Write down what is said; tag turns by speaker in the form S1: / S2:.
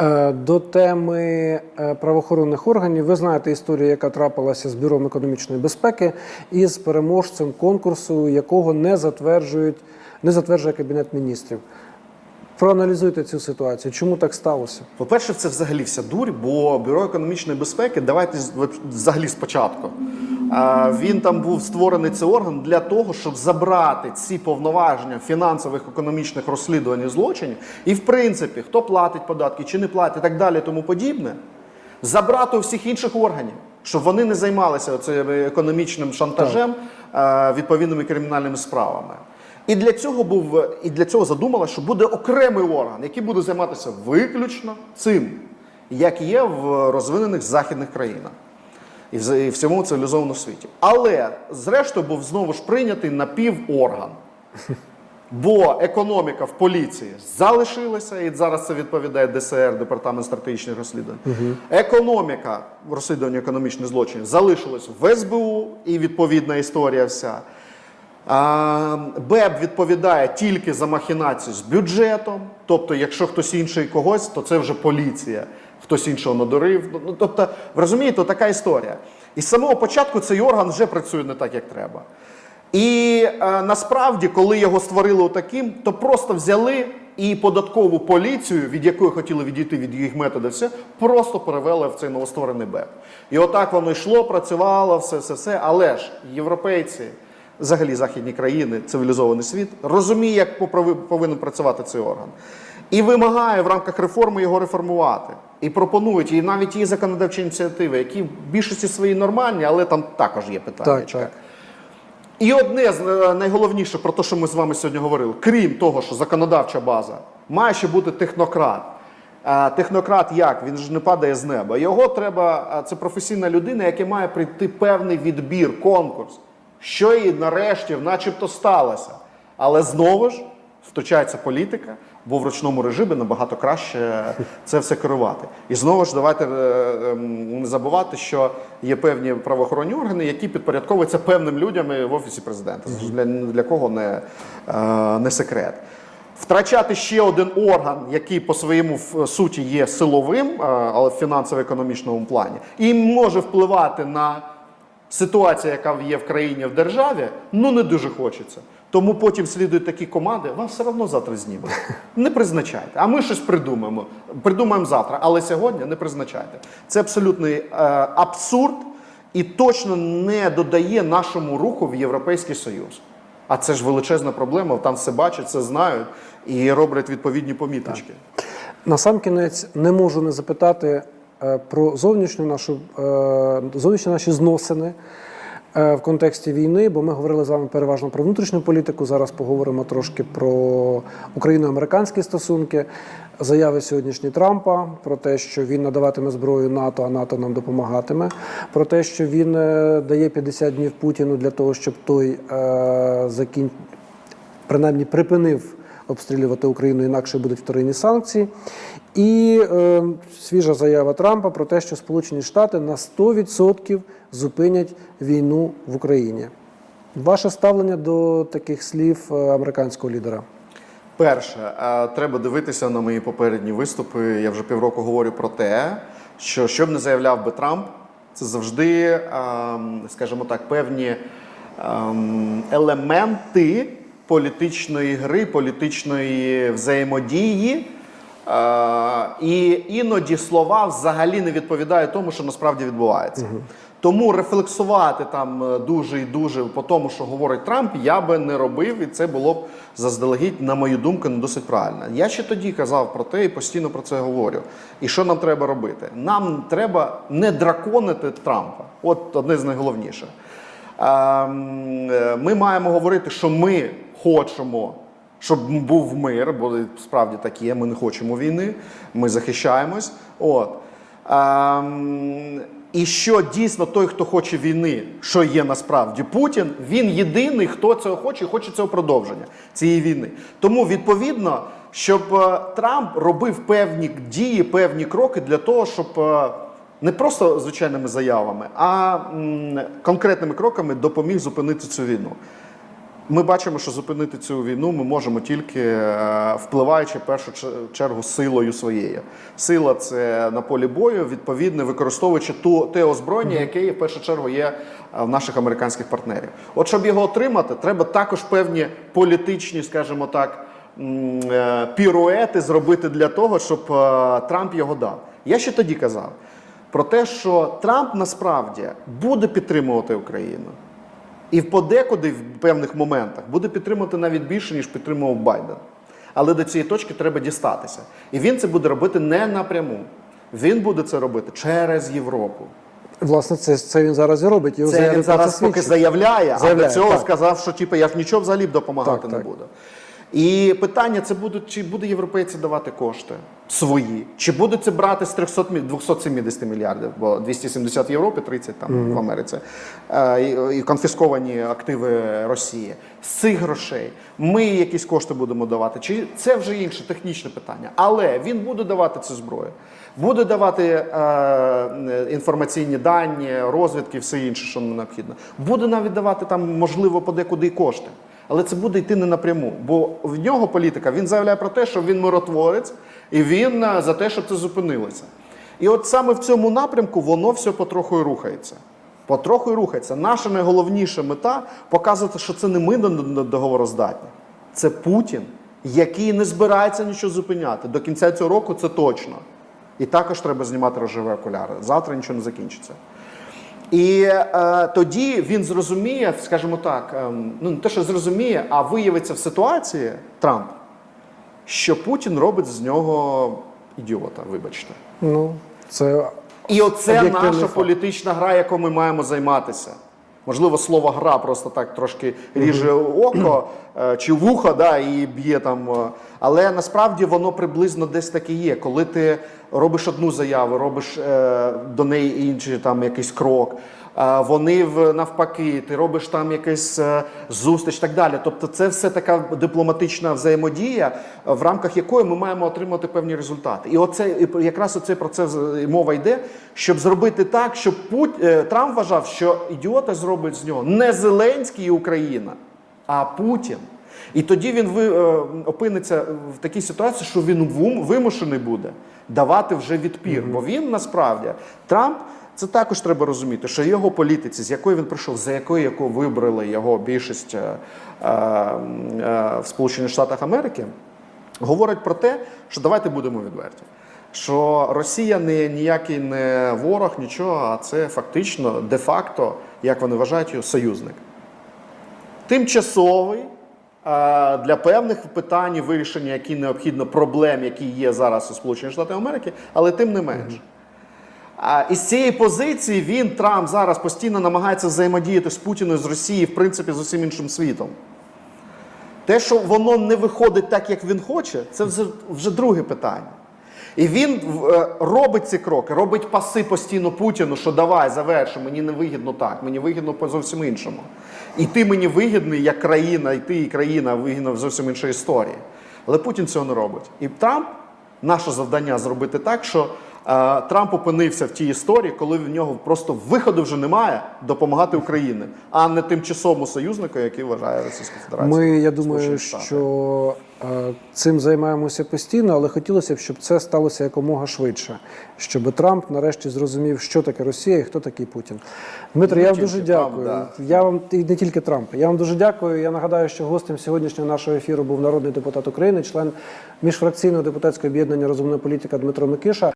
S1: Е, До теми е, правоохоронних органів ви знаєте історію, яка трапилася з бюром економічної безпеки із переможцем конкурсу, якого не затверджують, не затверджує кабінет міністрів. Проаналізуйте цю ситуацію. Чому так сталося?
S2: По-перше, це взагалі вся дурь, бо бюро економічної безпеки, давайте з- взагалі спочатку. Він там був створений цей орган для того, щоб забрати ці повноваження фінансових економічних розслідувань і злочинів, і в принципі, хто платить податки чи не платить, і так далі, тому подібне, забрати у всіх інших органів, щоб вони не займалися цим економічним шантажем відповідними кримінальними справами. І для цього був і для цього задумала, що буде окремий орган, який буде займатися виключно цим, як є в розвинених західних країнах і в, і цьому цивілізованому світі. Але зрештою був знову ж прийнятий напіворган. Бо економіка в поліції залишилася, і зараз це відповідає ДСР, Департамент стратегічних розслідувань. Економіка в розслідуванні економічних злочинів залишилась в СБУ, і відповідна історія вся. А, БЕБ відповідає тільки за махінацію з бюджетом. Тобто, якщо хтось інший когось, то це вже поліція. Хтось іншого надурив. Ну, тобто, ви розумієте, така історія. І з самого початку цей орган вже працює не так, як треба. І е, насправді, коли його створили таким, то просто взяли і податкову поліцію, від якої хотіли відійти від їх методів, все, просто перевели в цей новостворений БЕП. І отак воно йшло, працювало, все, все, все. Але ж європейці, взагалі західні країни, цивілізований світ, розуміє, як повинен працювати цей орган. І вимагає в рамках реформи його реформувати. І пропонують, і навіть є законодавчі ініціативи, які в більшості свої нормальні, але там також є питання.
S1: Так, так.
S2: І одне з е, найголовніше про те, що ми з вами сьогодні говорили, крім того, що законодавча база, має ще бути технократ. А технократ як? Він ж не падає з неба. Його треба, це професійна людина, яка має прийти певний відбір, конкурс, що і нарешті, начебто, сталося. Але знову ж втручається політика, бо в ручному режимі набагато краще це все керувати. І знову ж давайте е, ем, не забувати, що є певні правоохоронні органи, які підпорядковуються певним людям в офісі президента. Для, для кого не, е, не секрет. Втрачати ще один орган, який по своєму суті є силовим, е, але в фінансово-економічному плані, і може впливати на ситуацію, яка є в країні в державі, ну не дуже хочеться. Тому потім слідують такі команди, вас все одно завтра знімуть. Не призначайте. А ми щось придумаємо. Придумаємо завтра, але сьогодні не призначайте. Це абсолютний е, абсурд і точно не додає нашому руху в Європейський Союз. А це ж величезна проблема, там все бачать, це знають і роблять відповідні поміточки.
S1: Насамкінець не можу не запитати е, про зовнішню нашу е, зовнішні наші зносини в контексті війни, бо ми говорили з вами переважно про внутрішню політику. Зараз поговоримо трошки про україно-американські стосунки. Заяви сьогоднішні Трампа про те, що він надаватиме зброю НАТО, а НАТО нам допомагатиме. Про те, що він е, дає 50 днів Путіну для того, щоб той е, закін... принаймні припинив обстрілювати Україну, інакше будуть вторинні санкції. І е, свіжа заява Трампа про те, що Сполучені Штати на 100% зупинять війну в Україні. Ваше ставлення до таких слів е, американського лідера?
S2: Перше, е, треба дивитися на мої попередні виступи. Я вже півроку говорю про те, що що б не заявляв би Трамп, це завжди, ем, скажімо так, певні ем, елементи політичної гри, політичної взаємодії. І іноді слова взагалі не відповідають тому, що насправді відбувається. Тому рефлексувати там е, дуже і дуже по тому, що говорить Трамп, я би не робив, і це було б заздалегідь, на мою думку, не досить правильно. Я ще тоді казав про те і постійно про це говорю. І що нам треба робити? Нам треба не драконити Трампа. От одне з найголовніших. Ем, е, Ми маємо говорити, що ми хочемо, щоб був мир, бо справді так є. Ми не хочемо війни, ми захищаємось. От. Ем, і що дійсно той, хто хоче війни, що є насправді Путін, він єдиний, хто цього хоче, і хоче цього продовження цієї війни. Тому відповідно, щоб е, Трамп робив певні дії, певні кроки для того, щоб е, не просто звичайними заявами, а конкретними кроками допоміг зупинити цю війну. Ми бачимо, що зупинити цю війну ми можемо тільки е, впливаючи в першу чергу силою своєю. Сила це на полі бою, відповідно, використовуючи ту те озброєння, яке в першу чергу є е, в наших американських партнерів. От щоб його отримати, треба також певні політичні, скажімо так, е, піруети зробити для того, щоб Трамп його дав. Я ще тоді казав про те, що Трамп насправді буде підтримувати Україну. І подекуди в певних моментах буде підтримувати навіть більше, ніж підтримував Байден. Але до цієї точки треба дістатися. І він це буде робити не напряму. Він буде це робити через Європу.
S1: Власне, це, це він зараз і робить. Його
S2: Це він зараз поки
S1: заявляє,
S2: заявляє, а до цього
S1: так.
S2: сказав, що типу, я ж нічого взагалі б допомагати
S1: Так,
S2: не
S1: так.
S2: буду. І питання: це будуть, чи буде європейці давати кошти свої, чи будуть це брати з 300, 270 мільярдів, бо 270 в Європі, 30 там в Америці, е, і, і конфісковані активи Росії. З цих грошей ми якісь кошти будемо давати. Чи це вже інше технічне питання? Але він буде давати цю зброю, буде давати е, е, інформаційні дані, розвідки, все інше, що нам необхідно. Буде навіть давати там, можливо, подекуди кошти. Але це буде йти не напряму, бо в нього політика він заявляє про те, що він миротворець, і він е, за те, щоб це зупинилося. І от саме в цьому напрямку воно все потроху і рухається. Потроху і рухається. Наша найголовніша мета показувати, що це не ми до- до- договороздатні, це Путін, який не збирається нічого зупиняти. До кінця цього року це точно. І також треба знімати рожеві окуляри. Завтра нічого не закінчиться. І е, тоді він зрозуміє, скажімо так, ем, ну не те, що зрозуміє, а виявиться в ситуації Трамп, що Путін робить з нього ідіота, вибачте.
S1: Ну, це
S2: І оце наша
S1: факт.
S2: політична гра, якою ми маємо займатися. Можливо, слово гра просто так трошки ріже око е, чи вухо, да, і б'є там. е, Але насправді воно приблизно десь так і є. Коли ти робиш одну заяву, робиш е, до неї інший там якийсь крок. е, Вони в навпаки, ти робиш там якийсь е, зустріч так далі. Тобто, це все така дипломатична взаємодія, е, в рамках якої ми маємо отримати певні результати. І оце якраз оце про це мова йде, щоб зробити так, щоб Пут... е, Трамп вважав, що ідіота зробить з нього не Зеленський і Україна, а Путін. І тоді він ви, е, опиниться в такій ситуації, що він вимушений буде давати вже відпір. Бо він насправді Трамп. Це також треба розуміти, що його політиці, з якої він прийшов, за якою яку вибрали його більшість е, е, е, в Сполучених Штатах Америки, говорять про те, що давайте будемо відверті. Що Росія не ніякий не ворог, нічого, а це фактично де-факто, як вони вважають, його союзник тимчасовий для певних питань вирішення, які необхідно проблем, які є зараз у Сполучених Штатах Америки, але тим не менше. А із цієї позиції він Трамп зараз постійно намагається взаємодіяти з Путіною з Росією, в принципі, з усім іншим світом. Те, що воно не виходить так, як він хоче, це вже, вже друге питання. І він е, робить ці кроки, робить паси постійно Путіну, що давай, завершу, мені не вигідно так, мені вигідно по зовсім іншому. І ти мені вигідний як країна, і ти і країна вигідна в зовсім іншій історії. Але Путін цього не робить. І Трамп, наше завдання зробити так, що Трамп опинився в тій історії, коли в нього просто виходу вже немає допомагати Україні, а не тимчасовому союзнику, який вважає Російська Федерація.
S1: Ми, я думаю, що е, цим займаємося постійно, але хотілося б, щоб це сталося якомога швидше, щоб Трамп нарешті зрозумів, що таке Росія і хто такий Путін. Дмитро, я вам дуже
S2: Трамп,
S1: дякую.
S2: да.
S1: Я вам і не тільки Трамп. Я вам дуже дякую. Я нагадаю, що гостем сьогоднішнього нашого ефіру був народний депутат України, член міжфракційного депутатського об'єднання Розумна політика Дмитро Микиша.